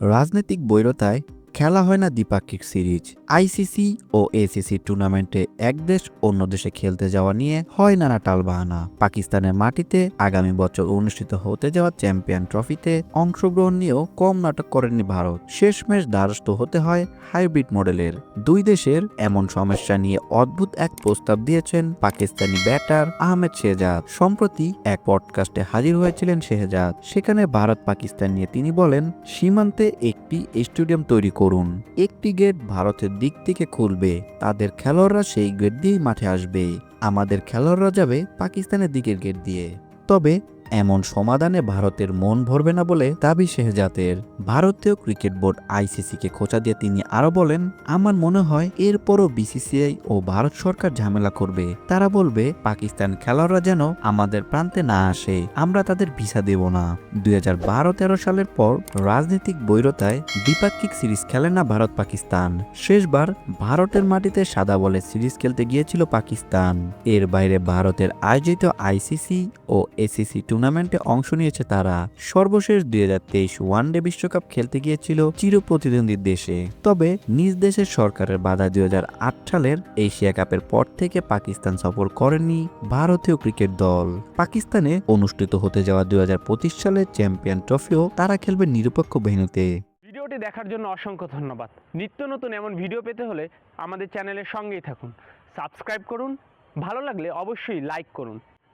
রাজনৈতিক বৈরতায় খেলা হয় না দ্বিপাক্ষিক সিরিজ। আইসিসি ও এসিসি টুর্নামেন্টে এক দেশ অন্য দেশে খেলতে যাওয়া নিয়ে হয় নানা টালবাহানা। পাকিস্তানের মাটিতে আগামী বছর অনুষ্ঠিত হতে যাওয়া চ্যাম্পিয়ন ট্রফিতে অংশগ্রহণ নিয়েও কম নাটক করেনি ভারত। শেষ শেষমেশ দ্বারস্থ হতে হয় হাইব্রিড মডেলের। দুই দেশের এমন সমস্যা নিয়ে অদ্ভুত এক প্রস্তাব দিয়েছেন পাকিস্তানি ব্যাটার আহমেদ শেহজাদ। সম্প্রতি এক পডকাস্টে হাজির হয়েছিলেন শেহজাদ। সেখানে ভারত পাকিস্তান নিয়ে তিনি বলেন, সীমান্তে একটি স্টেডিয়াম তৈরি করুন। একটি গেট ভারতের দিক থেকে খুলবে। তাদের খেলোয়াড়রা সেই গেট দিয়েই মাঠে আসবে। আমাদের খেলোয়াড়রা যাবে পাকিস্তানের দিকের গেট দিয়ে। তবে এমন সমাধানে ভারতের মন ভরবে না বলে দাবি শেহজাতের ভারতীয় ক্রিকেট বোর্ড আইসিসিকে খোঁচা দিয়ে তিনি আরও বলেন, আমার মনে হয় এরপরও বিসিসিআই ও ভারত সরকার ঝামেলা করবে। তারা বলবে, পাকিস্তান খেলোয়াড়রা যেন আমাদের প্রান্তে না আসে। আমরা তাদের ভিসা দেব না। দুই হাজার সালের পর রাজনৈতিক বৈরতায় দ্বিপাক্ষিক সিরিজ খেলে না ভারত পাকিস্তান। শেষবার ভারতের মাটিতে সাদা বলে সিরিজ খেলতে গিয়েছিল পাকিস্তান। এর বাইরে ভারতের আয়োজিত আইসিসি ও এসিসি টুর্নামেন্টে অংশ নিয়েছে তারা। সর্বশেষ দুই হাজার তেইশ ওয়ানডে বিশ্বকাপ খেলতে গিয়েছিল চির প্রতিদ্বন্দ্বী দেশে। তবে নিজ দেশের সরকারের বাধা দুই সালের এশিয়া কাপের পর থেকে পাকিস্তান সফর করেনি ভারতীয় ক্রিকেট দল। পাকিস্তানে অনুষ্ঠিত হতে যাওয়া দুই হাজার পঁচিশ সালের চ্যাম্পিয়ন ট্রফিও তারা খেলবে নিরপেক্ষ ভেন্যুতে ভিডিওটি দেখার জন্য অসংখ্য ধন্যবাদ। নিত্য নতুন এমন ভিডিও পেতে হলে আমাদের চ্যানেলের সঙ্গেই থাকুন। সাবস্ক্রাইব করুন, ভালো লাগলে অবশ্যই লাইক করুন।